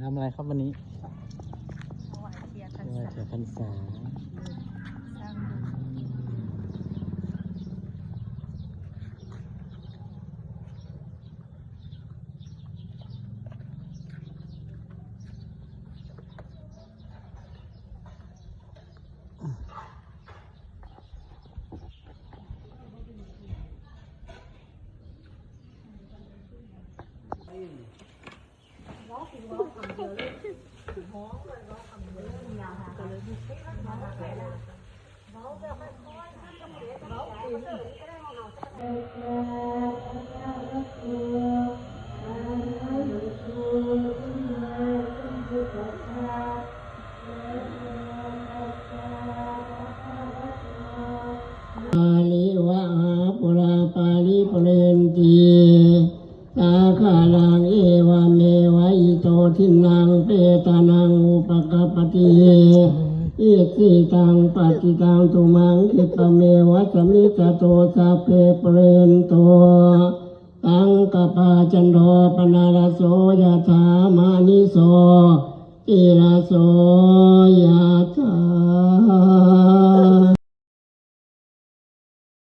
ทำอะไรครับวันนี้ถวายเทียนพรรไหว้ษาเทียนพรรษาสร้างบุญปา ลิวะหาปุราปาลิปเรนตีสาคาลัง ทินังเปตานังอุปกปปติอิสิตังปฏิตังตุมังคิปเมวัสมิจโตสัพเพปุเรนโตตังกปาจันโทปนารโสยะถามานิโสอิราโสยถา